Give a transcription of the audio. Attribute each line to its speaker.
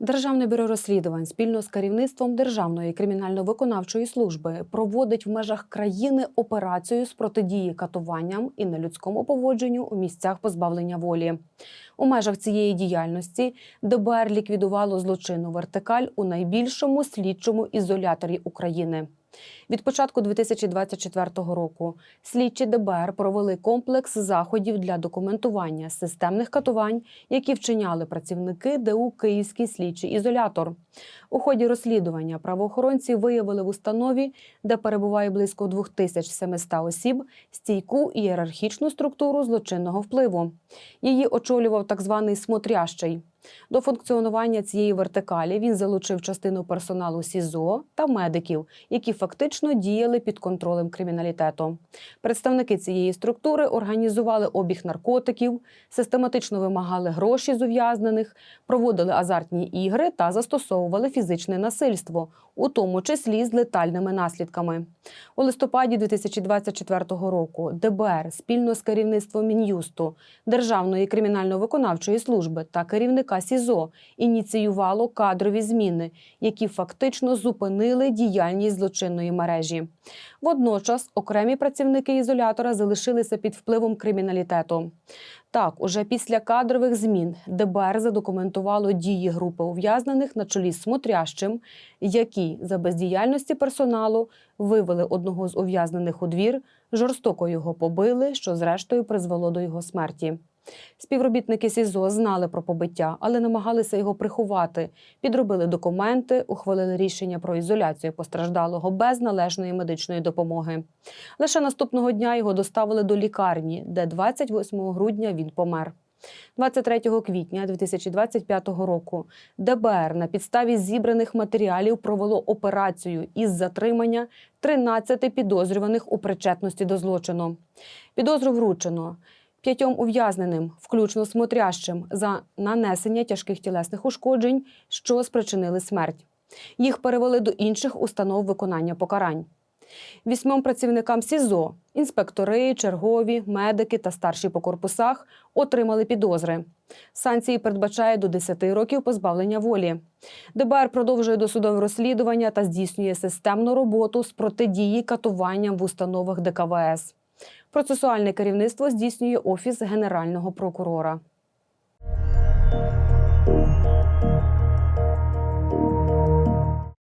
Speaker 1: Державне бюро розслідувань спільно з керівництвом Державної кримінально-виконавчої служби проводить в межах країни операцію з протидії катуванням і нелюдському поводженню у місцях позбавлення волі. У межах цієї діяльності ДБР ліквідувало злочинну вертикаль у найбільшому слідчому ізоляторі України. Від початку 2024 року слідчі ДБР провели комплекс заходів для документування системних катувань, які вчиняли працівники ДУ Київський слідчий ізолятор. У ході розслідування правоохоронці виявили в установі, де перебуває близько 2700 осіб, стійку ієрархічну структуру злочинного впливу. Її очолював так званий смотрящий. До функціонування цієї вертикалі він залучив частину персоналу СІЗО та медиків, які фактично діяли під контролем криміналітету. Представники цієї структури організували обіг наркотиків, систематично вимагали гроші з ув'язнених, проводили азартні ігри та застосовували фізичне насильство, у тому числі з летальними наслідками. У листопаді 2024 року ДБР спільно з керівництвом Мін'юсту, Державної кримінально-виконавчої служби та керівника СІЗО ініціювало кадрові зміни, які фактично зупинили діяльність злочинної мережі. Водночас окремі працівники ізолятора залишилися під впливом криміналітету. Так, уже після кадрових змін ДБР задокументувало дії групи ув'язнених на чолі з Смотрящим, які за бездіяльності персоналу вивели одного з ув'язнених у двір, жорстоко його побили, що зрештою призвело до його смерті. Співробітники СІЗО знали про побиття, але намагалися його приховати. Підробили документи, ухвалили рішення про ізоляцію постраждалого без належної медичної допомоги. Лише наступного дня його доставили до лікарні, де 28 грудня він помер. 23 квітня 2025 року ДБР на підставі зібраних матеріалів провело операцію із затримання 13 підозрюваних у причетності до злочину. Підозру вручено п'ятьом ув'язненим, включно смотрящим, за нанесення тяжких тілесних ушкоджень, що спричинили смерть. Їх перевели до інших установ виконання покарань. Вісьмом працівникам СІЗО інспектори, чергові, медики та старші по корпусах отримали підозри. Санкції передбачає до 10 років позбавлення волі. ДБР продовжує досудове розслідування та здійснює системну роботу з протидії катуванням в установах ДКВС. Процесуальне керівництво здійснює офіс генерального прокурора.